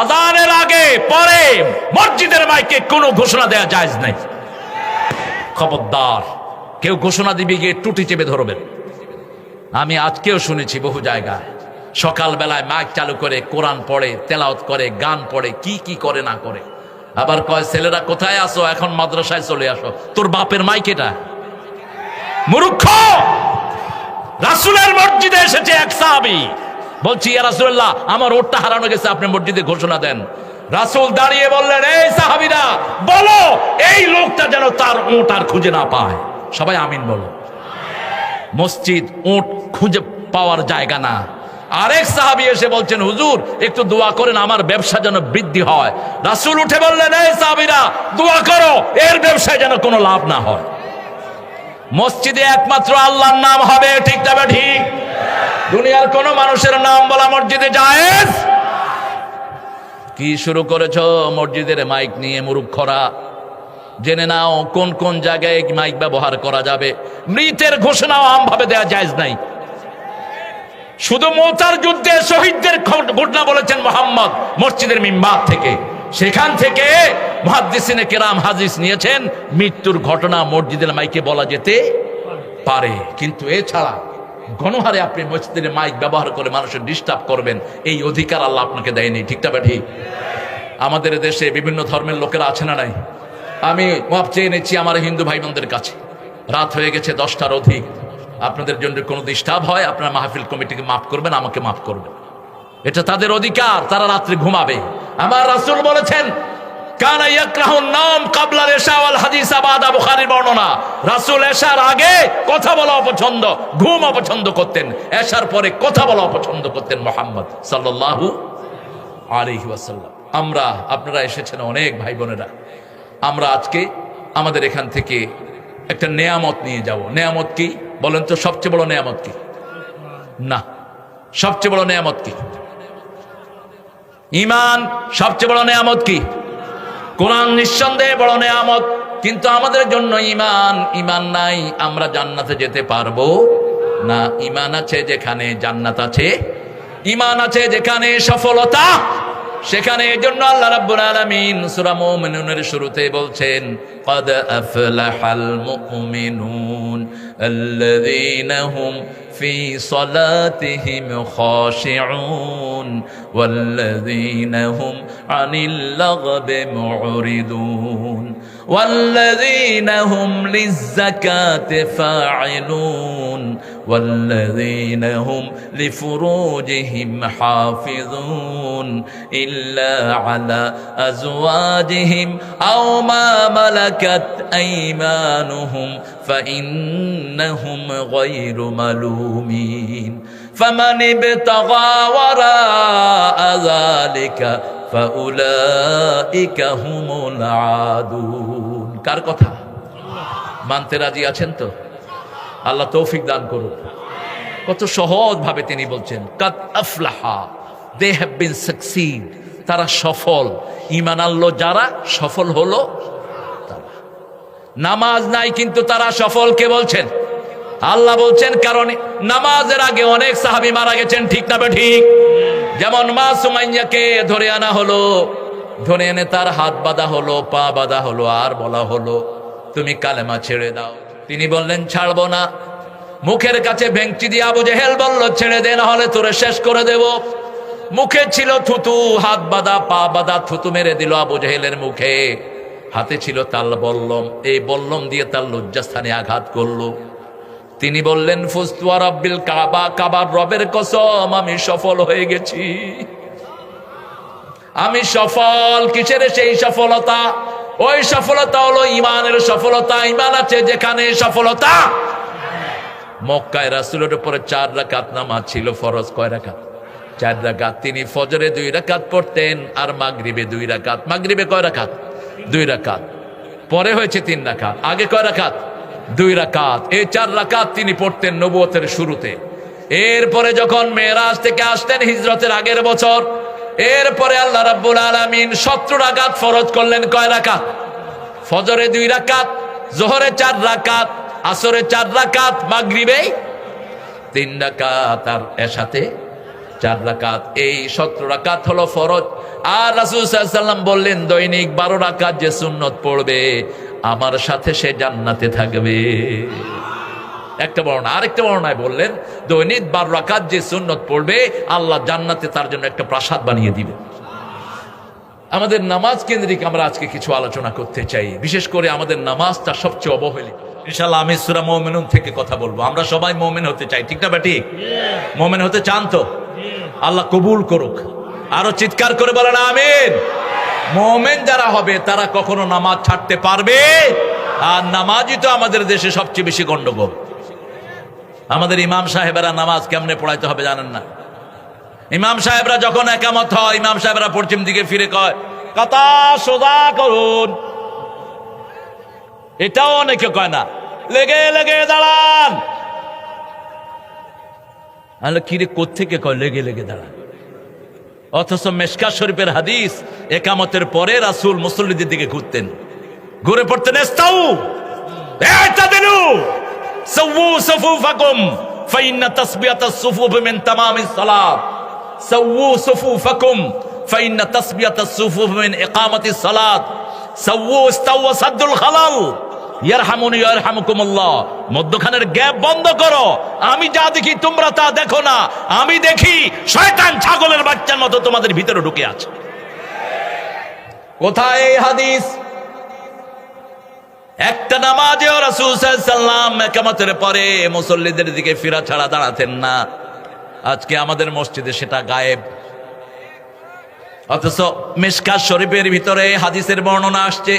আজানের আগে, পরে মসজিদের মাইকে কোনো ঘোষণা দেওয়া যায় নাই। খবরদার, কেউ ঘোষণা দিবে গিয়ে টুটি চেপে ধরবেন। আমি আজকেও শুনেছি বহু জায়গায়, সকালবেলায় মাইক চালু করে কোরআন পড়ে তেলাওত করে, গান পড়ে, কি কি করে না করে। আবার কয়, ছেলেরা, কোথায় আসো এখন মাদ্রাসায় চলে আসো। তোর বাপের মাইক এটা? মূর্খ! রাসুলের মসজিদে এসেছে এক সাহাবি। বলছি রাসুল্লাহ আমার ওটটা হারানো গেছে, আপনি মসজিদে ঘোষণা দেন। রাসুল দাঁড়িয়ে বললেন, এই সাহাবিরা, বলো, এই লোকটা যেন তার ওট আর খুঁজে না পায়। সবাই আমিন বলো। মসজিদ ওট খুঁজে পাওয়ার জায়গা না। আরেক সাহাবি এসে বলছেন, হুজুর, একটু দোয়া করেন, আমার ব্যবসা যেন বৃদ্ধি হয়। রাসুল উঠে বললেন, এই সাহাবিরা, দোয়া করো, এর ব্যবসায় যেন কোনো লাভ না হয়। মসজিদে একমাত্র আল্লাহর নাম হবে, ঠিক তবে ঠিক? দুনিয়ার কোন মানুষের নাম বলা মসজিদে জায়েজ? কি শুরু করেছ? মসজিদের মাইক নিয়ে মুরুক্ষরা। জেনে নাও কোন কোন জায়গায় মাইক ব্যবহার করা যাবে। মৃতের ঘোষণাও আমভাবে দেওয়া জায়েজ নাই। শুধু মোতার যুদ্ধে শহীদদের ঘট- ঘটনা বলেছেন মোহাম্মদ মসজিদের মিম্বার থেকে। সেখান থেকে মহাদিসিনে কেরাম হাদিস নিয়েছেন, মৃত্যুর ঘটনা মসজিদের মাইকে বলা যেতে পারে। কিন্তু এছাড়া গণহারে আপনি মসজিদের মাইক ব্যবহার করে মানুষের ডিস্টার্ব করবেন, এই অধিকার আল্লাহ আপনাকে দেয়নি ঠিকটা বা ঠিক আমাদের দেশে বিভিন্ন ধর্মের লোকেরা আছে না নাই? আমি মাপ চেয়ে নিচ্ছি আমার হিন্দু ভাই বোনদের কাছে। রাত হয়ে গেছে দশটার অধিক। আপনাদের জন্য কোনো ডিস্টার্ব হয়, আপনার মাহফিল কমিটিকে মাফ করবেন, আমাকে মাফ করবেন। এটা তাদের অধিকার, তারা রাত্রে ঘুমাবে। আমার রাসূল বলেছেন কানা ইয়াকরাহুন নাম কাবলা এশা ওয়াল হাদিস আবাদা বুখারীর বর্ণনা। রাসূল এশার আগে কথা বলা অপছন্দ, ঘুম অপছন্দ করতেন। এশার পরে কথা বলা অপছন্দ করতেন মোহাম্মদ সাল্লাল্লাহু আমরা, আপনারা এসেছেন অনেক ভাই বোনেরা। আমরা আজকে আমাদের এখান থেকে একটা নেয়ামত নিয়ে যাব। নেয়ামত কি? বলেন তো সবচেয়ে বড় নেয়ামত কি? না, সবচেয়ে বড় নেয়ামত কি? ইমান সবচেয়ে বড় নেয়ামত কি? কোরআন নিঃসন্দেহে বড় নেয়ামত। কিন্তু আমাদের জন্য ইমান ইমান নাই, আমরা জান্নাতে যেতে পারব না। ইমান আছে যেখানে, জান্নাত আছে। ইমান আছে যেখানে সফলতা, সেখানে এই জন্য আল্লাহ রাব্বুল আলামিন সূরা মুমিনুনের শুরুতে বলছেন, কদ আফলাহাল মুমিনুন আল্লাযীনা হুম في صلاتهم خاشعون والذين هم عن اللغب معرضون والذين هم للزكاة فاعلون والذين هم لفروجهم حافظون إلا على أزواجهم أو ما ملكت أيمانهم فإنهم غير ملومين فمن ابتغى وراء ذلك فأولئك هم العادون কার কথা মানতে রাজি আছেন তো আল্লাহ তৌফিক দান করুন। কত সহজ ভাবে তিনি বলছেন, কাদ আফলাহা, দে হ্যাভ বিন সাকসিড। তারা সফল। ইমান আল্লাহ যারা, সফল হলো। নামাজ নাই কিন্তু তারা সফল, কে বলছেন? আল্লাহ বলছেন, কারণ নামাজের আগে অনেক সাহাবি মারা গেছেন, ঠিক না ঠিক যেমন মা সুমাইয়াকে ধরে আনা হলো, ধরে এনে তার হাত বাঁধা হলো, পা বাঁধা হলো, আর বলা হলো, তুমি কালেমা ছেড়ে দাও। তিনি বললেন, ছাড়বো না। মুখের কাছে ভেঙচি দিয়ে আবু জেহেল বলল, ছেড়ে দে, না হলে তোরে শেষ করে দেব। মুখে ছিল থুতু, হাত বাঁধা, পা বাঁধা, থুতু মেরে দিল আবু জেহেলের মুখে। হাতে ছিল তাল বল্লম। এই বল্লম দিয়ে তার লজ্জাস্থানে আঘাত করল। তিনি বললেন, ফুস্তুয়া রব্বিল কাবা, কাবার রবের কসম, আমি সফল হয়ে গেছি। আমি সফল। কিসের সেই সফলতা? ওই সফলতা হলো ইমানের সফলতা। ইমান আছে যেখানে সফলতা। মক্কায় রাসুলের উপরে চার রাকাত নামাজ ছিল, ফরজ কয় রাকাত? চার রাকাত তিনি ফজরে দুই রাকাত পড়তেন আর মাগরিবে দুই রাকাত। মাগরিবে কয় রাকাত? দুই রাকাত। পরে হয়েছে তিন রাকাত। আগে কয় রাকাত? দুই রাকাত। এই চার রাকাত তিনি পড়তেন নবুয়তের শুরুতে। এরপরে যখন মেয়েরাজ থেকে আসতেন হিজরতের আগের বছর এরপরে আল্লাহ রাব্বুল আলামিন সত্তর রাকাত ফরজ করলেন। কয় রাকাত? ফজরে দুই রাকাত, জোহরে চার রাকাত, আসরে চার রাকাত, মাগরিবে তিন রাকাত, আর এর সাথে চার রাকাত। এই সতেরো রাকাত হলো ফরজ। আর রাসুল সাল্লাম বললেন, দৈনিক বারো রাকাত যে সুন্নত পড়বে, আমার সাথে সে জান্নাতে থাকবে। একটা বর্ণনা, আরেকটা বর্ণায় বললেন, দৈনিক বার রাকাত যে সুন্নত পড়বে, আল্লাহ জান্নাতে তার জন্য একটা প্রাসাদ বানিয়ে দিবে। আমাদের নামাজ কেন্দ্রিক আমরা আজকে কিছু আলোচনা করতে চাই। বিশেষ করে আমাদের নামাজটা সবচেয়ে অবহেলিত। ইনশাল্লাহ আমি সুরা মোমেনুন থেকে কথা বলব। আমরা সবাই মোমেন হতে চাই, ঠিক না বেটি মোমেন হতে চান তো? আল্লাহ কবুল করুক। আরও চিৎকার করে বলেন, আমিন। মোমেন যারা হবে, তারা কখনো নামাজ ছাড়তে পারবে? আর নামাজই তো আমাদের দেশে সবচেয়ে বেশি গন্ডগোল আমাদের ইমাম সাহেবেরা নামাজ কেমনে পড়াইতে হবে জানেন না? ইমাম সাহেবরা যখন একামত হয়, ইমাম সাহেবরা পশ্চিম দিকে ফিরে কয় কথা সোজা করুন। এটাও অনেকে কয় না। লেগে লেগে, দাঁড়ান। আলো কিরে কোথেকে কয়, লেগে লেগে, দাঁড়ান। অথচ মেশকা শরীফের হাদিস, একামতের পরে রাসূল মুসল্লিদের দিকে ঘুরতেন। ঘুরে পড়তেন, এস্তাউ এতাদিলু সাওয়ু সুফুফাকুম ফাইন্না তাসবিয়াতাস সুফুফ মিন তামামিস সালাত সাওয়ু সুফুফাকুম ফাইন্না তাসবিয়াতাস সুফুফ মিন ইকামাতিস সালাত সাওয়ু ইস্তাউ সাদ্দুল খালাল ইয়ারহামুনি ইয়ারহামুকুমুল্লাহ মধ্যখানের গ্যাপ বন্ধ করো। আমি যা দেখি তোমরা তা দেখো না। আমি দেখি শয়তান ছাগলের বাচ্চার মতো তোমাদের ভিতরে ঢুকে আছে। কোথায় এই হাদিস? একটা নামাজেও রাসূল সাল্লাম একামতের পরে মুসল্লিদের দিকে ফিরা ছাড়া দাঁড়াতেন না। আজকে আমাদের মসজিদে সেটা গায়েব। অথচ মিশকাত শরীফের ভিতরে হাদিসের বর্ণনা আসছে।